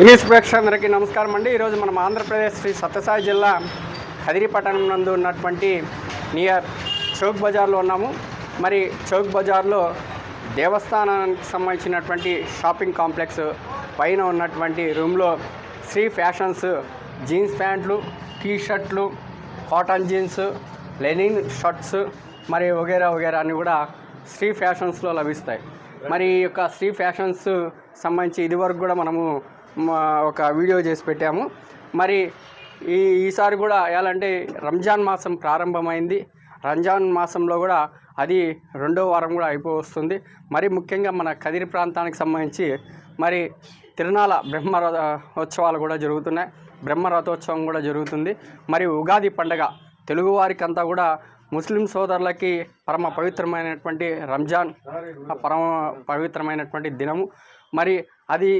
English ప్రేక్షకులందరికీ నమస్కారం అండి. ఈరోజు మనం ఆంధ్రప్రదేశ్ శ్రీ సత్యసాయి జిల్లా కదిరీపట్టణం నందు ఉన్నటువంటి నియర్ చౌక్ బజార్లో ఉన్నాము. మరి చౌక్ బజార్లో దేవస్థానానికి సంబంధించినటువంటి షాపింగ్ కాంప్లెక్స్ పైన ఉన్నటువంటి రూమ్లో శ్రీ ఫ్యాషన్స్ జీన్స్ ప్యాంట్లు టీ షర్ట్లు కాటన్ జీన్స్ లెనిన్ షర్ట్స్ మరి వగేరా వగేరా అని కూడా శ్రీ ఫ్యాషన్స్లో లభిస్తాయి. మరి ఈ యొక్క శ్రీ ఫ్యాషన్స్ సంబంధించి ఇదివరకు కూడా మనము ఒక వీడియో చేసి పెట్టాము. మరి ఈ ఈసారి కూడా ఎలాంటి రంజాన్ మాసం ప్రారంభమైంది. రంజాన్ మాసంలో కూడా అది రెండో వారం కూడా అయిపో వస్తుంది మరి ముఖ్యంగా మన కదిరి ప్రాంతానికి సంబంధించి మరి తిరునాల బ్రహ్మ రథ ఉత్సవాలు కూడా జరుగుతున్నాయి. బ్రహ్మ రథోత్సవం కూడా జరుగుతుంది. మరి ఉగాది పండగ తెలుగువారికి కూడా ముస్లిం సోదరులకి పరమ పవిత్రమైనటువంటి రంజాన్ ఆ పరమ పవిత్రమైనటువంటి దినము. మరి అది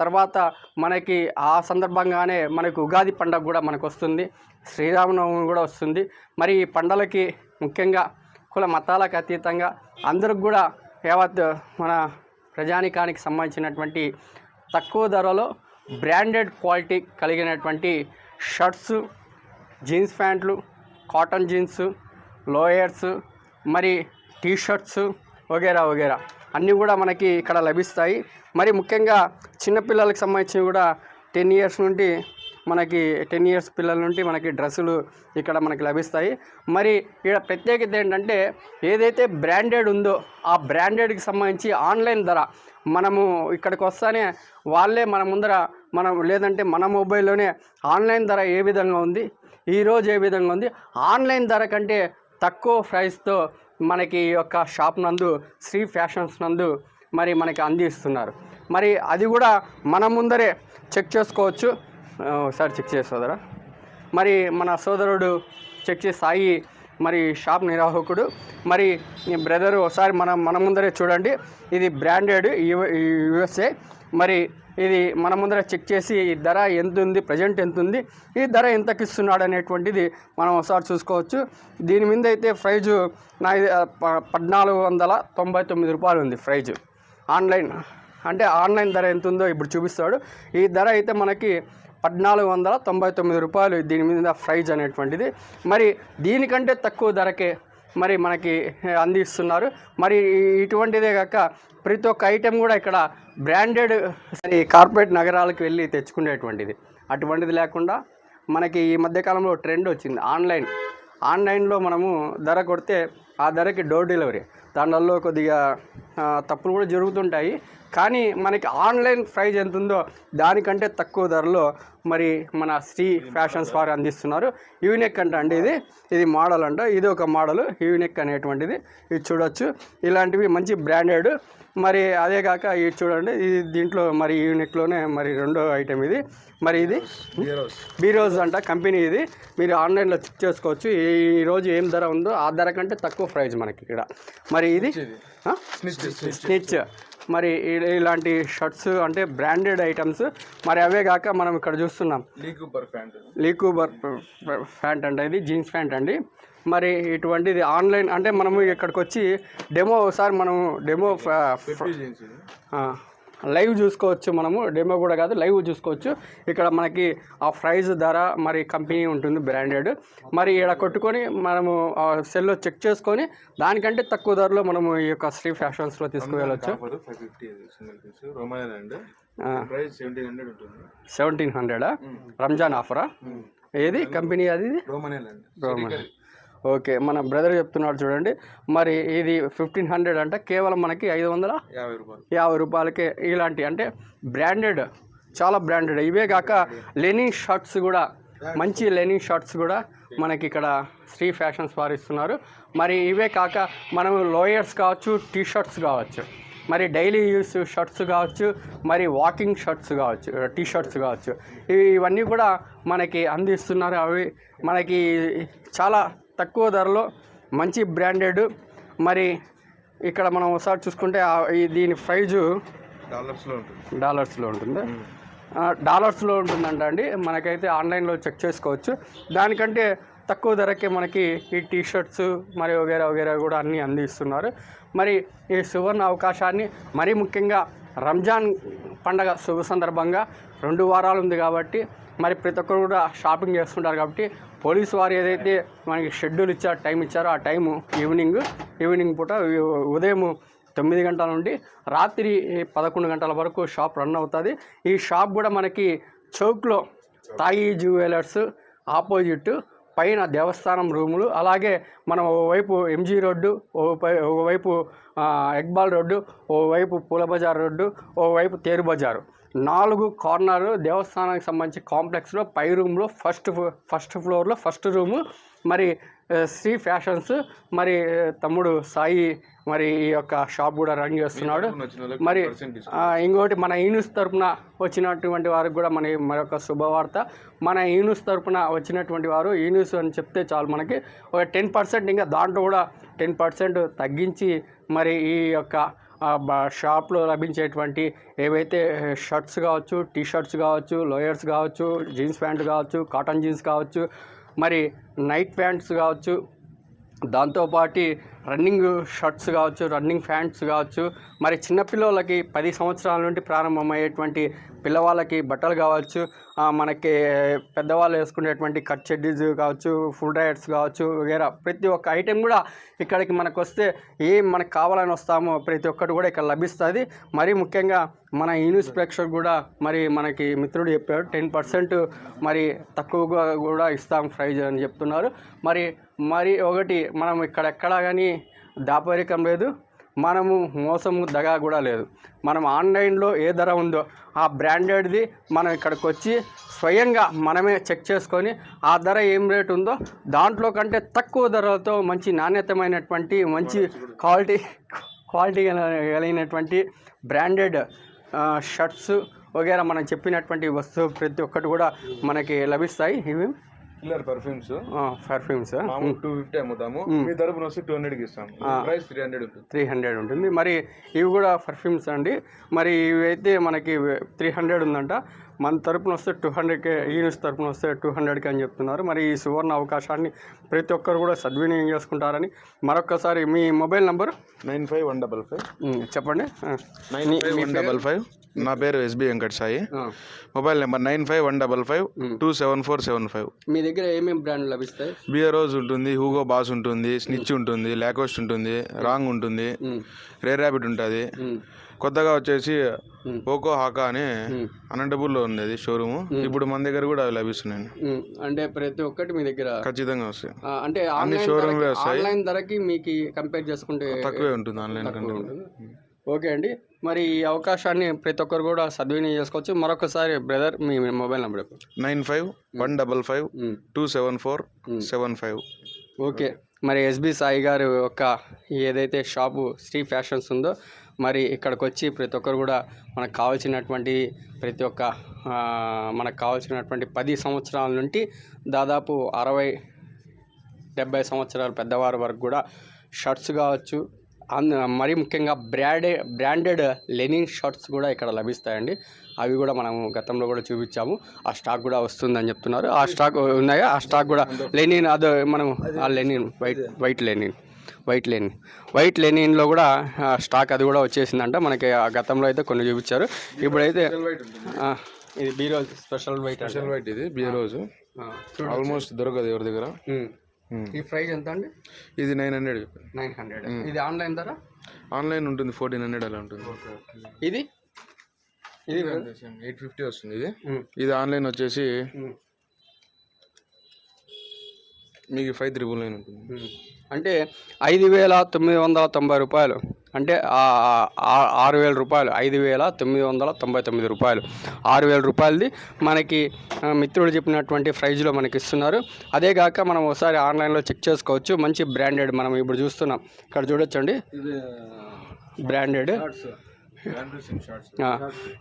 తర్వాత మనకి ఆ సందర్భంగానే మనకు ఉగాది పండగ కూడా మనకు వస్తుంది శ్రీరామనవమి కూడా వస్తుంది. మరి ఈ పండగలకి ముఖ్యంగా కుల మతాలకు అతీతంగా అందరికి కూడా యావత్ మన ప్రజానికానికి సంబంధించినటువంటి తక్కువ ధరలో బ్రాండెడ్ క్వాలిటీ కలిగినటువంటి షర్ట్స్ జీన్స్ ప్యాంట్లు కాటన్ జీన్స్ లోయర్స్ మరి టీ షర్ట్స్ వగేరా వగేరా అన్నీ కూడా మనకి ఇక్కడ లభిస్తాయి. మరి ముఖ్యంగా చిన్నపిల్లలకు సంబంధించి కూడా టెన్ ఇయర్స్ నుండి మనకి టెన్ ఇయర్స్ పిల్లల నుండి మనకి డ్రెస్సులు ఇక్కడ మనకి లభిస్తాయి. మరి ఇక్కడ ప్రత్యేకత ఏంటంటే ఏదైతే బ్రాండెడ్ ఉందో ఆ బ్రాండెడ్కి సంబంధించి ఆన్లైన్ ధర మనము ఇక్కడికి వస్తానే వాళ్ళే మన ముందర మనం లేదంటే మన మొబైల్లోనే ఆన్లైన్ ధర ఏ విధంగా ఉంది ఈరోజు ఏ విధంగా ఉంది ఆన్లైన్ ధర కంటే తక్కువ ప్రైస్తో మనకి ఈ యొక్క షాప్ నందు శ్రీ ఫ్యాషన్స్ నందు మరి మనకి అందిస్తున్నారు. మరి అది కూడా మన ముందరే చెక్ చేసుకోవచ్చు. ఒకసారి చెక్ చేసి సోదరా. మరి మన సోదరుడు చెక్ చేసి సాయి మరి షాప్ నిర్వాహకుడు. మరి ఈ బ్రదర్ ఒకసారి మనం మన ముందరే చూడండి. ఇది బ్రాండెడ్ యుఎస్ఏ మరి ఇది మన ముందర చెక్ చేసి ఈ ధర ఎంత ఉంది ప్రజెంట్ ఎంత ఉంది ఈ ధర ఎంతకి ఇస్తున్నాడు అనేటువంటిది మనం ఒకసారి చూసుకోవచ్చు. దీని మీద అయితే ప్రైజు నా ప- పద్నాలుగు వందల తొంభై తొమ్మిది రూపాయలు ఉంది ప్రైజు. ఆన్లైన్. అంటే ఆన్లైన్ ధర ఎంత ఉందో ఇప్పుడు చూపిస్తాడు. ఈ ధర అయితే మనకి పద్నాలుగు వందల తొంభై తొమ్మిది రూపాయలు దీని మీద ప్రైజ్ అనేటువంటిది. మరి దీనికంటే తక్కువ ధరకే మరి మనకి అందిస్తున్నారు. మరి ఇటువంటిదే కాక ప్రతి ఒక్క ఐటెం కూడా ఇక్కడ బ్రాండెడ్ ఈ కార్పొరేట్ నగరాలకు వెళ్ళి తెచ్చుకునేటువంటిది. అటువంటిది లేకుండా మనకి ఈ మధ్యకాలంలో ట్రెండ్ వచ్చింది. ఆన్లైన్. ఆన్లైన్లో మనము ధర కొడితే ఆ ధరకి డోర్ డెలివరీ. దానివల్ల కొద్దిగా తప్పులు కూడా జరుగుతుంటాయి. కానీ మనకి ఆన్లైన్ ప్రైస్ ఎంత ఉందో దానికంటే తక్కువ ధరలో మరి మన శ్రీ ఫ్యాషన్స్ వారు అందిస్తున్నారు. యూనిక్ అంట అండి ఇది. ఇది మోడల్ అంట. ఇది ఒక మోడల్. యూనిక్ అనేటువంటిది. ఇది చూడొచ్చు. ఇలాంటివి మంచి బ్రాండెడ్. మరి అదే కాక ఇది చూడండి. ఇది దీంట్లో మరి యూనిక్లోనే మరి రెండో ఐటెం ఇది. మరి ఇది బీరోజ్ అంట కంపెనీ ఇది. మీరు ఆన్లైన్లో చెక్ చేసుకోవచ్చు. ఈ రోజు ఏం ధర ఉందో ఆ ధర కంటే తక్కువ ప్రైస్ మనకి ఇక్కడ. మరి ఇది? స్నిచ్. మరి ఇలాంటి షర్ట్స్ అంటే బ్రాండెడ్ ఐటమ్స్ మరి అవే కాక మనం ఇక్కడ చూస్తున్నాం. లీకూపర్ ప్యాంట్. లీకూబర్ ప్యాంట్ అండి ఇది జీన్స్ ప్యాంట్ అండి. మరి ఇటువంటిది ఆన్లైన్ అంటే మనము ఇక్కడికి వచ్చి డెమో ఒకసారి మనము డెమో లైవ్ చూసుకోవచ్చు మనము డెమో కూడా కాదు లైవ్ చూసుకోవచ్చు. ఇక్కడ మనకి ఆ ప్రైస్ ధర మరి కంపెనీ ఉంటుంది బ్రాండెడ్. మరి ఇక్కడ కొట్టుకొని మనము సెల్లో చెక్ చేసుకొని దానికంటే తక్కువ ధరలో మనము ఈ యొక్క శ్రీ ఫ్యాషన్స్లో తీసుకువెళ్ళొచ్చు. Seventeen hundred? హండ్రెడా రంజాన్ ఆఫరా? ఏది? కంపెనీ అది రోమన్ ఓకే మన బ్రదర్ చెప్తున్నాడు చూడండి. మరి ఇది ఫిఫ్టీన్ హండ్రెడ్ అంటే కేవలం మనకి ఐదు వందల యాభై రూపాయలు. యాభై రూపాయలకే ఇలాంటి అంటే బ్రాండెడ్ చాలా బ్రాండెడ్. ఇవే కాక లెనిన్ షర్ట్స్ కూడా మంచి లెనిన్ షర్ట్స్ కూడా మనకి ఇక్కడ శ్రీ ఫ్యాషన్స్ వారు ఇస్తున్నారు మరి ఇవే కాక మనం లోయర్స్ కావచ్చు టీ షర్ట్స్ కావచ్చు మరి డైలీ యూస్ షర్ట్స్ కావచ్చు మరి వాకింగ్ షర్ట్స్ కావచ్చు టీ షర్ట్స్ కావచ్చు. ఇవి- ఇవన్నీ కూడా మనకి అందిస్తున్నారు అవి. మనకి చాలా తక్కువ ధరలో మంచి బ్రాండెడ్ మరి ఇక్కడ మనం ఒకసారి చూసుకుంటే దీని ప్రైజు డాలర్స్లో ఉంటుంది. డాలర్స్లో ఉంటుంది? డాలర్స్లో ఉంటుందంట అండి. మనకైతే ఆన్లైన్లో చెక్ చేసుకోవచ్చు. దానికంటే తక్కువ ధరకే మనకి ఈ టీ షర్ట్స్ మరి వగేరా వగేరా కూడా అన్నీ అందిస్తున్నారు. మరి ఈ సువర్ణ అవకాశాన్ని మరీ ముఖ్యంగా రంజాన్ పండగ శుభ సందర్భంగా రెండు వారాలు ఉంది కాబట్టి మరి ప్రతి ఒక్కరు కూడా షాపింగ్ చేస్తుంటారు కాబట్టి పోలీసు వారు ఏదైతే మనకి షెడ్యూల్ ఇచ్చారో టైం ఇచ్చారో ఆ టైము ఈవినింగ్ ఈవినింగ్ పూట ఉదయం తొమ్మిది గంటల నుండి రాత్రి పదకొండు గంటల వరకు షాప్ రన్ అవుతుంది. ఈ షాప్ కూడా మనకి చౌక్లో తాయి జ్యువెలర్స్ ఆపోజిట్ పైన దేవస్థానం రూములు అలాగే మనం ఓవైపు ఎంజీ రోడ్డు ఓపై- ఓవైపు ఎగ్బాల్ ఎక్బాల్ రోడ్డు ఓవైపు పూల బజార్ రోడ్డు ఓవైపు తేరు బజారు. నాలుగు కార్నర్ దేవస్థానానికి సంబంధించి కాంప్లెక్స్లో పై రూమ్లో ఫస్ట్ ఫస్ట్ ఫ్లోర్లో ఫస్ట్ రూము మరి శ్రీ ఫ్యాషన్స్ మరి తమ్ముడు సాయి మరి ఈ యొక్క షాప్ కూడా రన్ చేస్తున్నాడు మరి 10% discount. ఆ, ఇంకోటి మన ఈనుస్ తరపున వచ్చినటువంటి వారికి కూడా మన మరొక శుభవార్త మన ఈనుస్ తరపున వచ్చినటువంటి వారు ఈనుస్ అని చెప్తే చాలు మనకి ఒక టెన్ పర్సెంట్ ఇంకా దాంట్లో కూడా టెన్ పర్సెంట్ తగ్గించి మరి ఈ యొక్క షాప్లో లభించేటువంటి ఏవైతే షర్ట్స్ కావచ్చు టీ షర్ట్స్ కావచ్చు లోయర్స్ కావచ్చు జీన్స్ ప్యాంట్ కావచ్చు కాటన్ జీన్స్ కావచ్చు మరి నైట్ ప్యాంట్స్ కావచ్చు దాంతోపాటు రన్నింగ్ షర్ట్స్ కావచ్చు రన్నింగ్ ప్యాంట్స్ కావచ్చు మరి చిన్నపిల్లలకి పది సంవత్సరాల నుండి ప్రారంభమయ్యేటువంటి పిల్లవాళ్ళకి బట్టలు కావచ్చు మనకి పెద్దవాళ్ళు వేసుకునేటువంటి కట్ చెడ్డీస్ కావచ్చు ఫుల్ రైడ్స్ కావచ్చు వగేరా ప్రతి ఒక్క ఐటెం కూడా ఇక్కడికి మనకు వస్తే ఏం మనకు కావాలని వస్తామో ప్రతి ఒక్కటి కూడా ఇక్కడ లభిస్తుంది. మరీ ముఖ్యంగా మన యూనిస్ ప్రేక్షకు కూడా మరి మనకి మిత్రుడు చెప్పాడు టెన్ పర్సెంట్ మరి తక్కువగా కూడా ఇస్తాం ప్రైజ్ అని చెప్తున్నారు. మరి మరి ఒకటి మనం ఇక్కడ ఎక్కడా కానీ దాపరికం లేదు మనము మోసము దగా కూడా లేదు. మనం ఆన్లైన్లో ఏ ధర ఉందో ఆ బ్రాండెడ్ది మనం ఇక్కడికి వచ్చి స్వయంగా మనమే చెక్ చేసుకొని ఆ ధర ఏం రేట్ ఉందో దాంట్లో కంటే తక్కువ ధరలతో మంచి నాణ్యతమైనటువంటి మంచి క్వాలిటీ క్వాలిటీ కలిగినటువంటి బ్రాండెడ్ షర్ట్స్ వగేరా మనం చెప్పినటువంటి వస్తువు ప్రతి ఒక్కటి కూడా మనకి లభిస్తాయి. ఇవి? Killer perfumes perfumes two fifty అమ్ముతాము. మీ తరపున వస్తే టూ హండ్రెడ్కి ఇస్తాం. ప్రైస్ త్రీ హండ్రెడ్ ఉంటుంది. త్రీ హండ్రెడ్ ఉంటుంది. మరి ఇవి కూడా పర్ఫ్యూమ్స్ అండి. మరి ఇవి అయితే మనకి త్రీ హండ్రెడ్ ఉందంట. మన తరపున వస్తే టూ హండ్రెడ్కే యూనిట్స్ తరపున వస్తే టూ హండ్రెడ్కి అని చెప్తున్నారు. మరి ఈ సువర్ణ అవకాశాన్ని ప్రతి ఒక్కరు కూడా సద్వినియోగం చేసుకుంటారని మరొక్కసారి మీ mobile number? Nine five one double five. చెప్పండి. Nine one double five. నా పేరు SB Venkat Sai. Mobile number nine five one double five two seven four seven five. మీ దగ్గర ఏమేమి బ్రాండ్లు లభిస్తాయి? బియరోజ్ ఉంటుంది హూగో బాస్ ఉంటుంది స్నిచ్ ఉంటుంది లాకోస్ట్ ఉంటుంది రాంగ్ ఉంటుంది. రేర్ ర్యాబిట్ ఉంటుంది. కొత్తగా వచ్చేసి ఓకో హాకా అని అనంతపూర్లో ఉంది షోరూమ్ ఇప్పుడు మన దగ్గర కూడా అవి లభిస్తున్నాయి. అంటే ప్రతి ఒక్కటి మీ దగ్గర ఖచ్చితంగా వస్తాయి. అంటే లో వస్తాయి. ఆన్లైన్ ధరకి మీకు కంపేర్ చేసుకుంటే తక్కువే ఉంటుంది ఆన్లైన్ కంటే. ఓకే అండి. మరి ఈ అవకాశాన్ని ప్రతి ఒక్కరు కూడా సద్వినియోగం చేసుకోవచ్చు. మరొకసారి బ్రదర్ మీ mobile number. Nine five one double five. Two seven four seven five. Okay. మరి ఎస్బి సాయి గారు యొక్క ఏదైతే షాపు శ్రీ ఫ్యాషన్స్ ఉందో మరి ఇక్కడికి వచ్చి ప్రతి ఒక్కరు కూడా మనకు కావాల్సినటువంటి ప్రతి ఒక్క మనకు కావాల్సినటువంటి పది సంవత్సరాల నుండి దాదాపు అరవై డెబ్బై సంవత్సరాల పెద్దవారి వరకు కూడా షర్ట్స్ కావచ్చు అన్ మరీ ముఖ్యంగా బ్రాండే బ్రాండెడ్ లెనిన్ షర్ట్స్ కూడా ఇక్కడ లభిస్తాయండి. అవి కూడా మనం గతంలో కూడా చూపించాము. ఆ స్టాక్ కూడా వస్తుందని చెప్తున్నారు. ఆ స్టాక్ ఉన్నాయా? ఆ స్టాక్ కూడా లెనిన్ అదో మనం ఆ linen white white linen. White linen white లెనిన్లో కూడా స్టాక్ అది కూడా వచ్చేసిందంట. మనకి ఆ గతంలో అయితే కొన్ని చూపించారు. ఇప్పుడైతే ఇది bureau special white special white ఇది బియరోజ్ ఆల్మోస్ట్ దొరకదు ఎవరి దగ్గర. ఈ ప్రైస్ ఎంత అండి? ఇది నైన్ హండ్రెడ్ నైన్ హండ్రెడ్. ఇది ఆన్లైన్ ధర? ఆన్లైన్ ఉంటుంది ఫోర్టీన్ హండ్రెడ్ అలా ఉంటుంది. ఇది? ఇది ఎయిట్ ఫిఫ్టీ వస్తుంది ఇది. ఇది ఆన్లైన్ వచ్చేసి. మీకు ఫైవ్ త్రిబుల్ నైన్ ఉంటుంది. అంటే ఐదు వేల తొమ్మిది వందల తొంభై రూపాయలు. అంటే ఆరు వేల రూపాయలు. ఐదు వేల తొమ్మిది వందల తొంభై తొమ్మిది రూపాయలు. ఆరు వేల రూపాయలది మనకి ఆ, మిత్రుడు చెప్పినటువంటి ప్రైజ్లో మనకి ఇస్తున్నారు అదే కాక మనం ఒకసారి ఆన్లైన్లో చెక్ చేసుకోవచ్చు. మంచి బ్రాండెడ్ మనం ఇప్పుడు చూస్తున్నాం. ఇక్కడ చూడొచ్చండి. బ్రాండెడ్.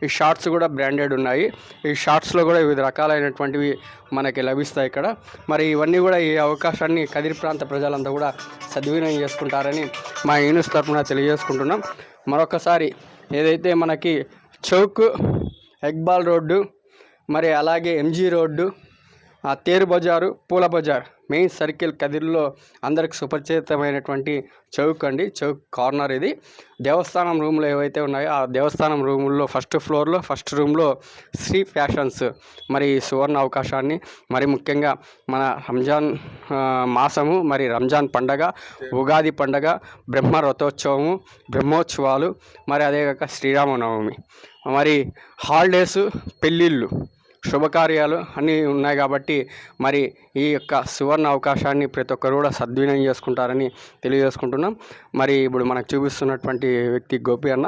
ఈ షార్ట్స్ కూడా బ్రాండెడ్ ఉన్నాయి. ఈ షార్ట్స్లో కూడా వివిధ రకాలైనటువంటివి మనకి లభిస్తాయి ఇక్కడ. మరి ఇవన్నీ కూడా ఈ అవకాశాన్ని కదిరి ప్రాంత ప్రజలంతా కూడా సద్వినియోగం చేసుకుంటారని మా యూనిస్ తరఫున తెలియజేసుకుంటున్నాం. మరొకసారి ఏదైతే మనకి చౌక్ ఎగ్బాల్ రోడ్డు మరి అలాగే ఎంజీ రోడ్డు తేరు బజారు పూల బజార్ మెయిన్ సర్కిల్ కదిరిలో అందరికి సుపరిచితమైనటువంటి చౌక్ అండి. చౌక్ కార్నర్ ఇది. దేవస్థానం రూమ్లు ఏవైతే ఉన్నాయో ఆ దేవస్థానం రూముల్లో ఫస్ట్ ఫ్లోర్లో ఫస్ట్ రూమ్లో శ్రీ ఫ్యాషన్స్. మరి సువర్ణ అవకాశాన్ని మరి ముఖ్యంగా మన రంజాన్ మాసము మరి రంజాన్ పండగ ఉగాది పండగ బ్రహ్మ రథోత్సవము బ్రహ్మోత్సవాలు మరి అదేగాక శ్రీరామనవమి. మరి హాలిడేస్ పెళ్ళిళ్ళు. శుభకార్యాలు అన్నీ ఉన్నాయి కాబట్టి మరి ఈ యొక్క సువర్ణ అవకాశాన్ని ప్రతి ఒక్కరు కూడా సద్వినియోగం చేసుకుంటారని తెలియజేసుకుంటున్నాం. మరి ఇప్పుడు మనకు చూపిస్తున్నటువంటి వ్యక్తి గోపి అన్న.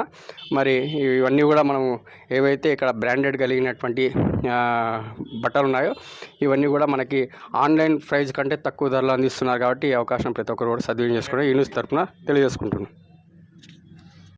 మరి ఇవన్నీ కూడా మనము ఏవైతే ఇక్కడ బ్రాండెడ్ కలిగినటువంటి బట్టలు ఉన్నాయో ఇవన్నీ కూడా మనకి ఆన్లైన్ ప్రైజ్ కంటే తక్కువ ధరలో అందిస్తున్నారు కాబట్టి ఈ అవకాశం ప్రతి ఒక్కరు కూడా సద్వినియోగం చేసుకోవడం ఈ న్యూస్ తరఫున తెలియజేసుకుంటున్నాం.